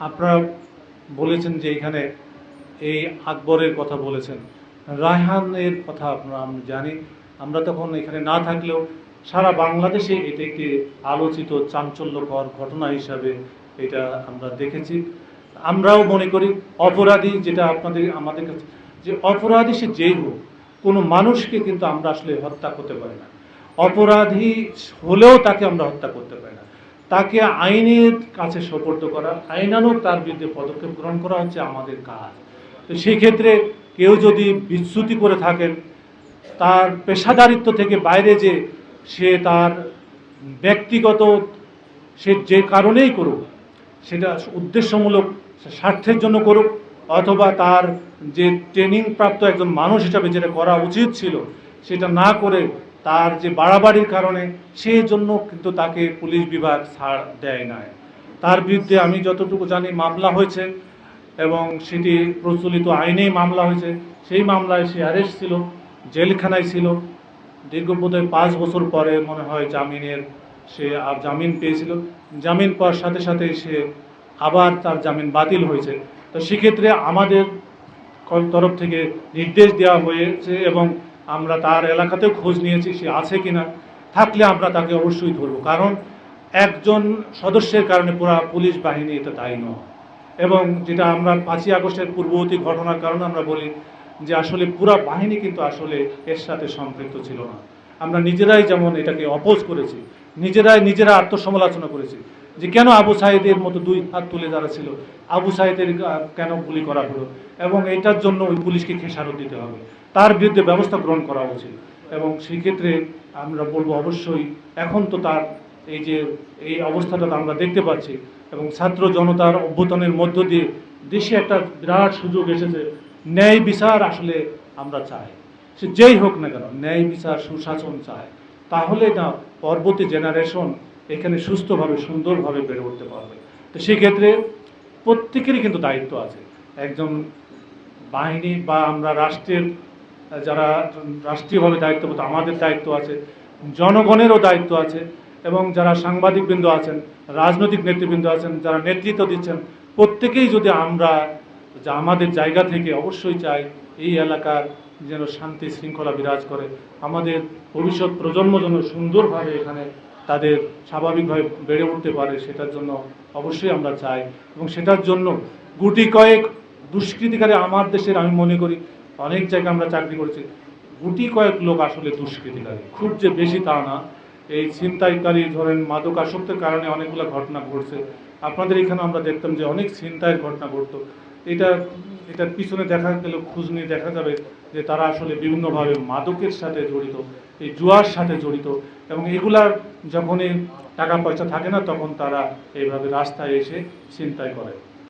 আপনারা বলেছেন যে এখানে এই আকবরের কথা বলেছেন। রায়হানের কথা আপনারা, আমি জানি। আমরা তখন এখানে না থাকলেও সারা বাংলাদেশে এটা একটি আলোচিত চাঞ্চল্যকর ঘটনা হিসাবে এটা আমরা দেখেছি। আমরাও মনে করি অপরাধী যেটা আপনাদের, আমাদের কাছে, যে অপরাধী সে যেই হোক, কোনো মানুষকে কিন্তু আমরা আসলে হত্যা করতে পারি না। অপরাধী হলেও তাকে আমরা হত্যা করতে পারি না। তাকে আইনের কাছে সোপর্দ করা আইনানুক তার বিরুদ্ধে পদক্ষেপ গ্রহণ করা হচ্ছে আমাদের কাজ। তো সেই ক্ষেত্রে কেউ যদি বিচ্যুতি করে থাকেন, তার পেশাদারিত্ব থেকে বাইরে যে সে তার ব্যক্তিগত সে যে কারণেই করুক, সেটা উদ্দেশ্যমূলক স্বার্থের জন্য করুক, অথবা তার যে ট্রেনিং প্রাপ্ত একজন মানুষ হিসাবে যেটা করা উচিত ছিল, সেটা না করে তার যে বাড়াবাড়ির কারণে সেই জন্য কিন্তু তাকে পুলিশ বিভাগ ছাড় দেয় না তার বিরুদ্ধে আমি যতটুকু জানি মামলা হয়েছে এবং সেটি প্রচলিত আইনেই মামলা হয়েছে। সেই মামলায় সে অ্যারেস্ট ছিল, জেলখানায় ছিল। দীর্ঘ বোধহয় পাঁচ বছর পরে মনে হয় জামিনের সে জামিন পেয়েছিল। জামিন পাওয়ার সাথে সাথে সে আবার তার জামিন বাতিল হয়েছে। তো সেক্ষেত্রে আমাদের তরফ থেকে নির্দেশ দেওয়া হয়েছে এবং আমরা তার এলাকাতেও খোঁজ নিয়েছি, সে আছে কিনা। থাকলে আমরা তাকে অবশ্যই ধরবো, কারণ একজন সদস্যের কারণে পুরা পুলিশ বাহিনী এটা দায়ী নয়। এবং যেটা আমরা পাঁচই আগস্টের পূর্ববর্তী ঘটনার কারণে আমরা বলি যে আসলে পুরা বাহিনী কিন্তু আসলে এর সাথে সম্পৃক্ত ছিল না। আমরা নিজেরাই যেমন এটাকে অপোজ করেছি, নিজেরাই নিজেরা আত্মসমালোচনা করেছি যে কেন আবু সাহেদের মতো দুই হাত তুলে যারা ছিল, আবু সাহেদের কেন গুলি করা হলো? এবং এটার জন্য ওই পুলিশকে খেসারত দিতে হবে। তার বিরুদ্ধে ব্যবস্থা গ্রহণ করা উচিত। এবং সেই ক্ষেত্রে আমরা বলব অবশ্যই, এখন তো তার এই যে, এই অবস্থাটা আমরা দেখতে পাচ্ছি। এবং ছাত্র জনতার অভ্যুত্থানের মধ্য দিয়ে দেশে একটা বিরাট সুযোগ এসেছে। ন্যায় বিচার আসলে আমরা চাই। সে যেই হোক না কেন, ন্যায় বিচার, সুশাসন চায় তাহলে না, পরবর্তী জেনারেশন এখানে সুস্থভাবে, সুন্দরভাবে বেড়ে উঠতে পারবে। তো সেক্ষেত্রে প্রত্যেকেরই কিন্তু দায়িত্ব আছে। একজন বাহিনী বা আমরা রাষ্ট্রের, যারা রাষ্ট্রীয়ভাবে দায়িত্ববোধ আমাদের দায়িত্ব আছে। জনগণেরও দায়িত্ব আছে এবং যারা সাংবাদিকবৃন্দ আছেন, রাজনৈতিক নেতৃবৃন্দ আছেন, যারা নেতৃত্ব দিচ্ছেন, প্রত্যেকেই যদি আমরা যা আমাদের জায়গা থেকে অবশ্যই চাই, এই এলাকার যেন শান্তি শৃঙ্খলা বিরাজ করে, আমাদের ভবিষ্যৎ প্রজন্ম যেন সুন্দরভাবে এখানে তাদের স্বাভাবিকভাবে বেড়ে উঠতে পারে, সেটার জন্য অবশ্যই আমরা চাই। এবং সেটার জন্য গুটি কয়েক দুষ্কৃতিকারী আমার দেশের, আমি মনে করি অনেক জায়গায় আমরা চাকরি করেছি। গুটি কয়েক লোক আসলে দুষ্কৃতিকারী, খুব যে বেশি তা না। এই ছিনতাইকারী ধরেন মাদকাসক্তের কারণে অনেকগুলো ঘটনা ঘটছে। আপনাদের এখানে আমরা দেখতাম যে অনেক ছিনতাইয়ের ঘটনা ঘটতো। এটা, এটার পিছনে দেখা গেল খোঁজ নিয়ে দেখা যাবে যে তারা আসলে বিভিন্নভাবে মাদকের সাথে জড়িত, এই জুয়ার সাথে জড়িত এবং এগুলার যখনই টাকা পয়সা থাকে না, তখন তারা এইভাবে রাস্তায় এসে চিন্তায় করে।